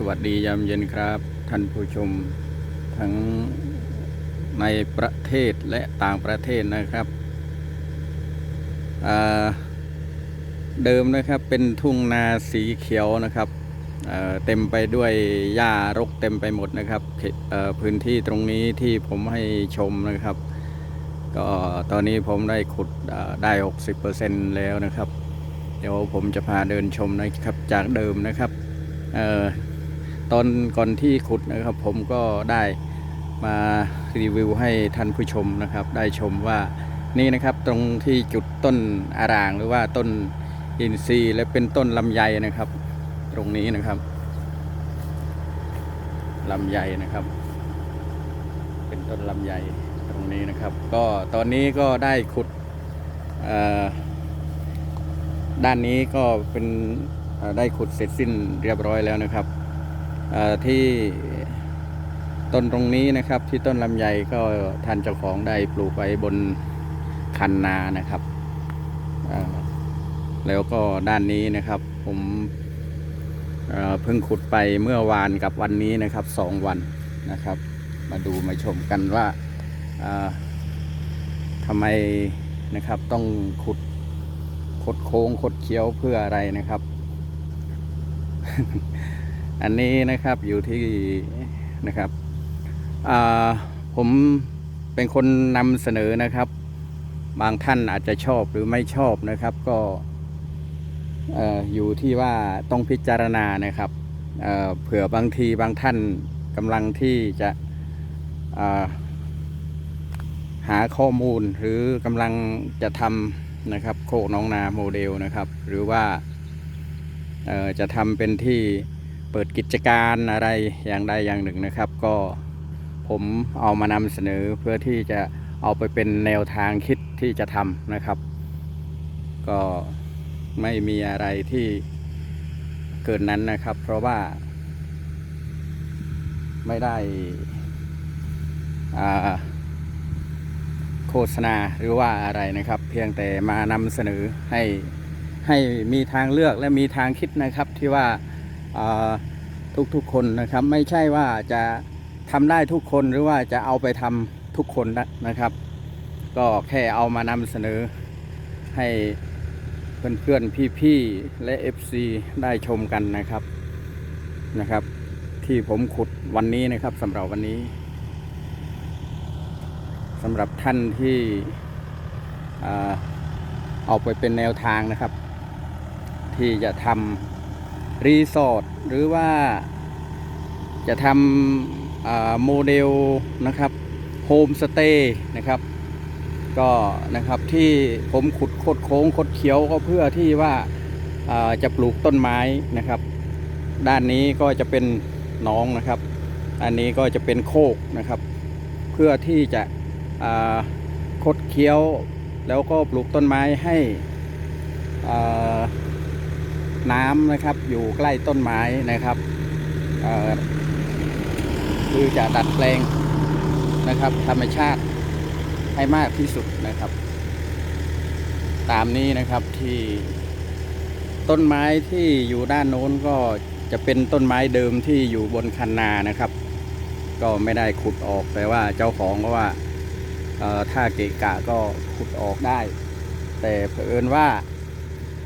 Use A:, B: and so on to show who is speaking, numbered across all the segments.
A: สวัสดียามเย็นครับ ท่านผู้ชมทั้งในประเทศและต่างประเทศนะครับ เดิมนะครับเป็นทุ่งนาสีเขียวนะครับเเต็มไปด้วยหญ้ารกเต็มไปหมดนะครับพื้นที่ตรงนี้ที่ผมให้ชมนะครับ ก็ตอนนี้ผมได้ขุดอ่าได้ 60%แล้วนะครับ เดี๋ยวผมจะพาเดินชมนะครับจากเดิมนะครับ เออ ตอนก่อนที่ขุดนะครับผมก็ได้มารีวิวให้ท่านผู้ชมนะครับ ได้ชมว่านี่นะครับตรงที่จุดต้นอารางหรือว่าต้นอินทรีย์และเป็นต้นลำไยนะครับ ตรงนี้นะครับลำไยนะครับ เป็นต้นลำไยตรงนี้นะครับ ก็ตอนนี้ก็ได้ขุดด้านนี้ก็เป็นได้ขุดเสร็จสิ้นเรียบร้อยแล้วนะครับ ที่ต้นตรงนี้นะครับที่ต้นลำไยก็ท่านเจ้าของได้ปลูกไว้บนคันนานะครับ แล้วก็ด้านนี้นะครับ ผมเพิ่งขุดไปเมื่อวานกับวันนี้นะครับสองวันนะครับ มาดูมาชมกันว่าทำไมนะครับต้องขุดคดโค้งคดเคี้ยวเพื่ออะไรนะครับ อันนี้นะครับอยู่ที่นะครับผมเป็นคนนำเสนอนะครับ บางท่านอาจจะชอบหรือไม่ชอบนะครับ ก็เอ่อยู่ที่ว่าต้องพิจารณานะครับเเผื่อบางทีบางท่านกำลังที่จะาหาข้อมูลหรือกำลังจะทำนะครับโคกน้องนาโมเดลนะครับ หรือว่าจะทำเป็นที่ เปิดกิจการอะไรอย่างใดอย่างหนึ่งนะครับ ก็ผมเอามานำเสนอเพื่อที่จะเอาไปเป็นแนวทางคิดที่จะทำนะครับ ก็ไม่มีอะไรที่เกินนั้นนะครับ เพราะว่า ไม่ได้อาโฆษณาหรือว่าอะไรนะครับ เพียงแต่มานำเสนอให้ให้มีทางเลือกและมีทางคิดนะครับที่ว่า ทุกๆคนนะครับ ไม่ใช่ว่าจะทำได้ทุกคนหรือว่าจะเอาไปทำทุกคนนะครับ ก็แค่เอามานำเสนอให้เพื่อนๆพี่ๆและ FC ได้ชมกันนะครับนะครับ ที่ผมขุดวันนี้นะครับสำหรับวันนี้สำหรับท่านที่เอาไปเป็นแนวทางนะครับ ที่จะทำ รีสอร์ทหรือว่าจะทำโมเดลนะครับโฮมสเตย์นะครับก็นะครับที่ผมขุดโคดโค้งคดเขียวก็เพื่อที่ว่าาจะปลูกต้นไม้นะครับ ด้านนี้ก็จะเป็นน้องนะครับอันนี้ก็จะเป็นโคกนะครับ เพื่อที่จะคดเคี้ยวแล้วก็ปลูกต้นไม้ให้อ่า น้ำนะครับ อยู่ใกล้ต้นไม้นะครับคือจะดัดแปลงนะครับ ธรรมชาติให้มากที่สุดนะครับ ตามนี้นะครับที่ต้นไม้ที่อยู่ด้านโน้นก็จะเป็นต้นไม้เดิมที่อยู่บนคันนานะครับ ก็ไม่ได้ขุดออกแต่ว่าเจ้าของก็ว่าถ้าเกะกะก็ขุดออกได้ แต่เผอิญว่า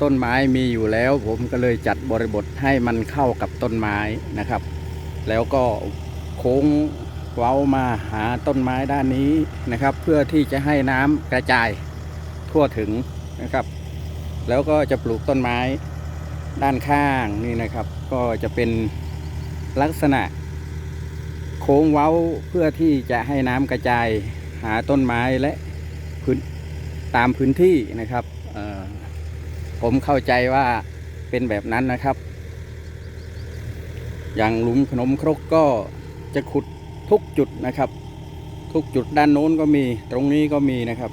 A: ต้นไม้มีอยู่แล้ว ผมก็เลยจัดบริบทให้มันเข้ากับต้นไม้นะครับ แล้วก็โค้งเว้ามาหาต้นไม้ด้านนี้นะครับ เพื่อที่จะให้น้ำกระจายทั่วถึงนะครับ แล้วก็จะปลูกต้นไม้ด้านข้างนี่นะครับ ก็จะเป็นลักษณะ โค้งเว้าเพื่อที่จะให้น้ำกระจายหาต้นไม้และพื้นตามพื้นที่นะครับ ผมเข้าใจว่าเป็นแบบนั้นนะครับ อย่างหลุมขนมครกก็จะขุดทุกจุดนะครับ ทุกจุดด้านโน้นก็มีตรงนี้ก็มีนะครับ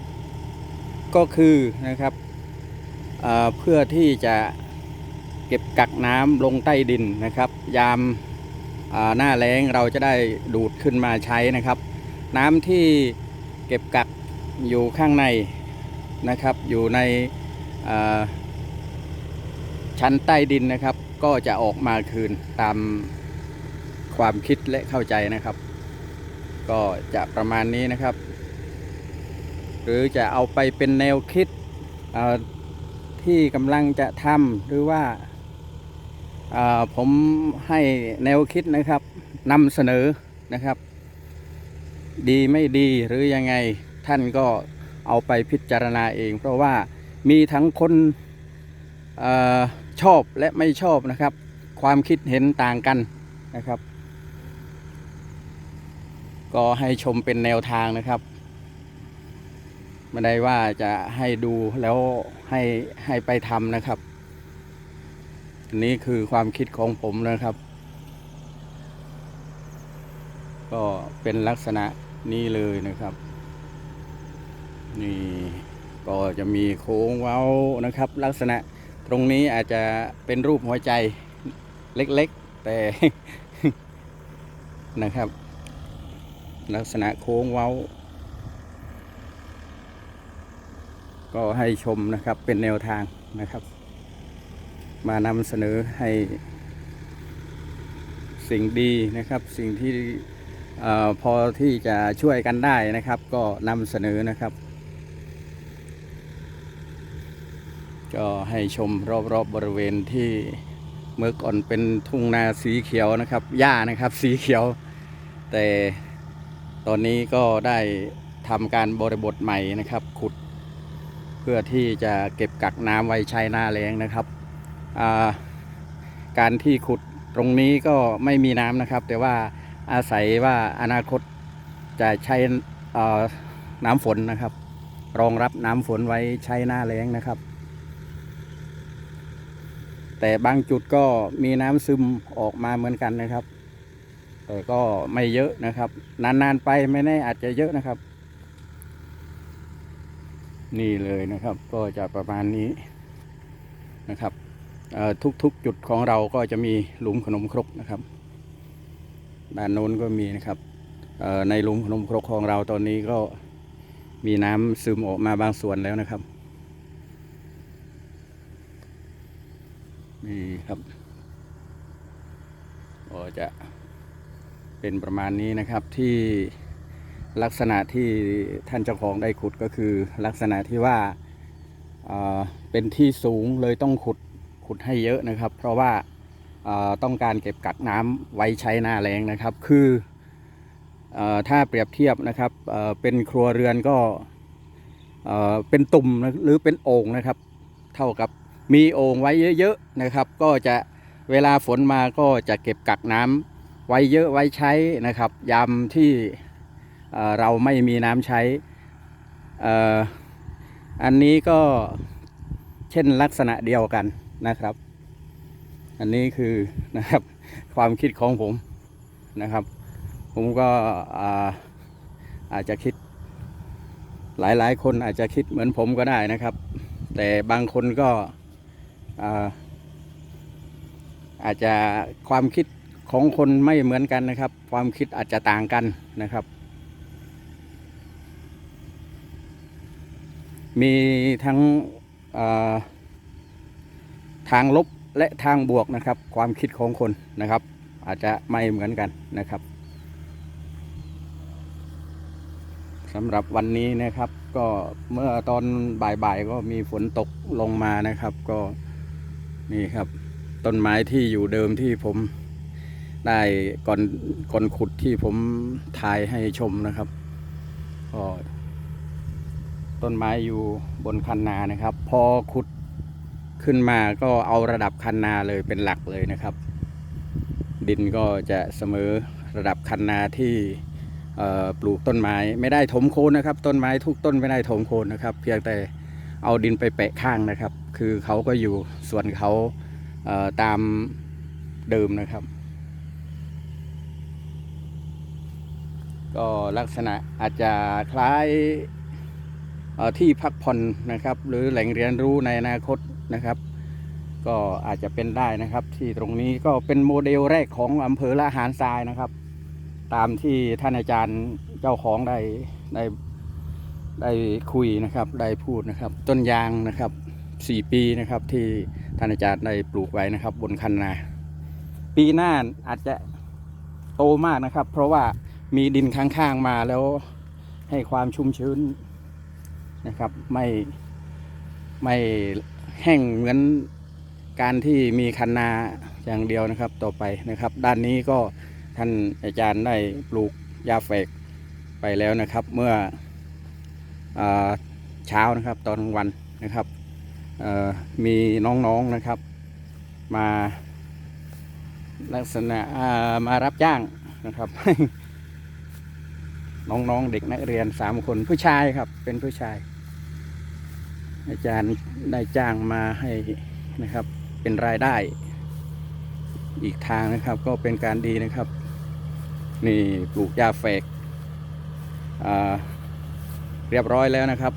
A: ก็คือนะครับเเพื่อที่จะเก็บกักน้ำลงใต้ดินนะครับ ยามาหน้าแล้งเราจะได้ดูดขึ้นมาใช้นะครับ น้ำที่เก็บกักอยู่ข้างในนะครับ อยู่ในา ชั้นใต้ดินนะครับ ก็จะออกมาคืนตามความคิดและเข้าใจนะครับ ก็จะประมาณนี้นะครับ หรือจะเอาไปเป็นแนวคิดที่กำลังจะทำหรือว่าผมให้แนวคิดนะครับนำเสนอนะครับ ดีไม่ดีหรือยังไงท่านก็เอาไปพิจารณาเอง เพราะว่ามีทั้งคนอ ชอบและไม่ชอบนะครับ ความคิดเห็นต่างกันนะครับ ก็ให้ชมเป็นแนวทางนะครับไม่ได้ว่าจะให้ดูแล้วให้ให้ไปทำนะครับอันนี้คือความคิดของผมนะครับ ก็เป็นลักษณะนี้เลยนะครับ นี่ก็จะมีโค้งเว้านะครับ ลักษณะ ตรงนี้อาจจะเป็นรูปหัวใจเล็กๆ แต่นะครับ ลักษณะโค้งเว้า ก็ให้ชมนะครับเป็นแนวทางนะครับ มานำเสนอให้สิ่งดีนะครับสิ่งที่อพอที่จะช่วยกันได้นะครับ ก็นำเสนอนะครับ ก็ให้ชมรอบๆบบริเวณที่เมื่อก่อนเป็นทุ่งนาสีเขียวนะครับ หญ้านะครับสีเขียว แต่ตอนนี้ก็ได้ทำการบริบทใหม่นะครับ ขุด เพื่อที่จะเก็บกักน้ำไว้ใช้หน้าแล้งนะครับาการที่ขุดตรงนี้ก็ไม่มีน้ำนะครับ แต่ว่าอาศัยว่าอนาคตจะใช้น้ำฝนนะครับ รองรับน้ำฝนไว้ใช้หน้าแล้งนะครับ แต่บางจุดก็มีน้ำซึมออกมาเหมือนกันนะครับ แต่ก็ไม่เยอะนะครับ นานๆไปไม่แน่อาจจะเยอะนะครับ นี่เลยนะครับ ก็จะประมาณนี้นะครับทุกๆจุดของเราก็จะมีหลุมขนมครกนะครับด้านโน้นก็มีนะครับในหลุมขนมครกของเราตอนนี้ก็มีน้ำซึมออกมาบางส่วนแล้วนะครับ นี่ครับก็จะเป็นประมาณนี้นะครับที่ลักษณะที่ท่านเจ้าของได้ขุดก็คือลักษณะที่ว่าเเป็นที่สูงเลยต้องขุดขุดให้เยอะนะครับ เพราะว่าต้องการเก็บกักน้ำไว้ใช้หน้าแรงนะครับ คืออถ้าเปรียบเทียบนะครับเเป็นครัวเรือนก็เอ่อเป็นตุ่มหรือเป็นโอ่งนะครับ เท่ากับ มีโอ่งไว้เยอะๆนะครับ ก็จะเวลาฝนมาก็จะเก็บกักน้ำไว้เยอะไว้ใช้นะครับ ยามที่เราไม่มีน้ำใช้ออันนี้ก็เช่นลักษณะเดียวกันนะครับ อันนี้คือนะครับความคิดของผมนะครับ ผมก็อาอาจจะคิดหลายๆ คนอาจจะคิดเหมือนผมก็ได้นะครับ แต่บางคนก็ อาจจะความคิดของคนไม่เหมือนกันนะครับ ความคิดอาจจะต่างกันนะครับ มีทั้งาทางลบและทางบวกนะครับ ความคิดของคนนะครับ อาจจะไม่เหมือนกันนะครับสำหรับวันนี้นะครับ ก็เมื่อตอนบ่ายๆก็มีฝนตกลงมานะครับ ก็ นี่ครับ ต้นไม้ที่อยู่เดิมที่ผมได้ก่อนก่อนขุดที่ผมถ่ายให้ชมนะครับก็ต้นไม้อยู่บนคันนานะครับ พอขุดขึ้นมาก็เอาระดับคันนาเลยเป็นหลักเลยนะครับ ดินก็จะเสมอระดับคันนาที่ปลูกต้นไม้ไม่ได้ถมโคนนะครับ ต้นไม้ทุกต้นไม่ได้ถมโคนนะครับ เพียงแต่เอาดินไปแปะข้างนะครับ คือเขาก็อยู่ส่วนเขาเตามเดิมนะครับ ก็ลักษณะอาจจะคล้ายที่พักผ่อนนะครับ หรือแหล่งเรียนรู้ในอนาคตนะครับ ก็อาจจะเป็นได้นะครับ ที่ตรงนี้ก็เป็นโมเดลแรกของอำเภอละหารทรายนะครับ ตามที่ท่านอาจารย์เจ้าของได้ได้ได้คุยนะครับ ได้พูดนะครับ ต้นยางนะครับ สี่ปีนะครับ ที่ท่านอาจารย์ได้ปลูกไว้นะครับ บนคันนา ปีหน้าอาจจะโตมากนะครับ เพราะว่ามีดินข้างๆมาแล้วให้ความชุ่มชื้นนะครับ ไม่ไม่แห้งเหมือนการที่มีคันนาอย่างเดียวนะครับต่อไปนะครับ ด้านนี้ก็ท่านอาจารย์ได้ปลูกยาแฝกไปแล้วนะครับ เมื่ออเช้านะครับตอนกลางวันนะครับ มีน้องๆนะครับ มาลักษณะมารับจ้างนะครับ น้องๆเด็กนักเรียนสามคนผู้ชายครับ เป็นผู้ชาย อาจารย์ได้จ้างมาให้นะครับ เป็นรายได้ อีกทางนะครับ ก็เป็นการดีนะครับ นี่ปลูกยาแฝกเรียบร้อยแล้วนะครับ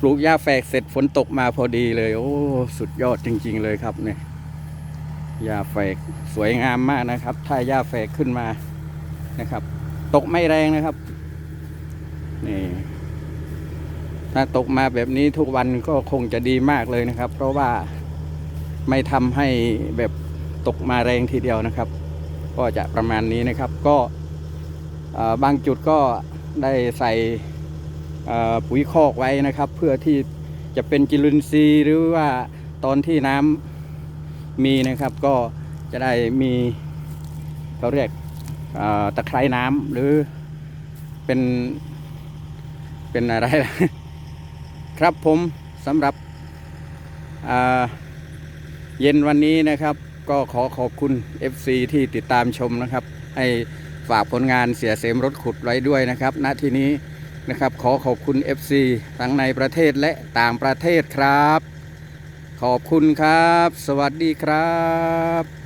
A: ปลูกหญ้าแฝกเสร็จฝนตกมาพอดีเลย โอ้สุดยอดจริง ๆ เลยครับเนี่ยหญ้าแฝกสวยงามมากนะครับ ถ้าหญ้าแฝกขึ้นมานะครับ ตกไม่แรงนะครับนี่ถ้าตกมาแบบนี้ทุกวันก็คงจะดีมากเลยนะครับ เพราะว่าไม่ทำให้แบบตกมาแรงทีเดียวนะครับ ก็จะประมาณนี้นะครับ ก็บางจุดก็ได้ใส่ ปุ๋ยคอกไว้นะครับ เพื่อที่จะเป็นจุลินทรีย์หรือว่าตอนที่น้ำมีนะครับ ก็จะได้มีเขาเรียกตะไคร่น้ำหรือเป็นเป็นอะไรครับผมสำหรับเย็นวันนี้นะครับ ก็ขอขอบคุณ FC ที่ติดตามชมนะครับ ให้ฝากผลงานเสียเสมรถขุดไว้ด้วยนะครับ ณที่นี้ นะครับ ขอขอบคุณ FC ทั้งในประเทศและต่างประเทศครับ ขอบคุณครับ สวัสดีครับ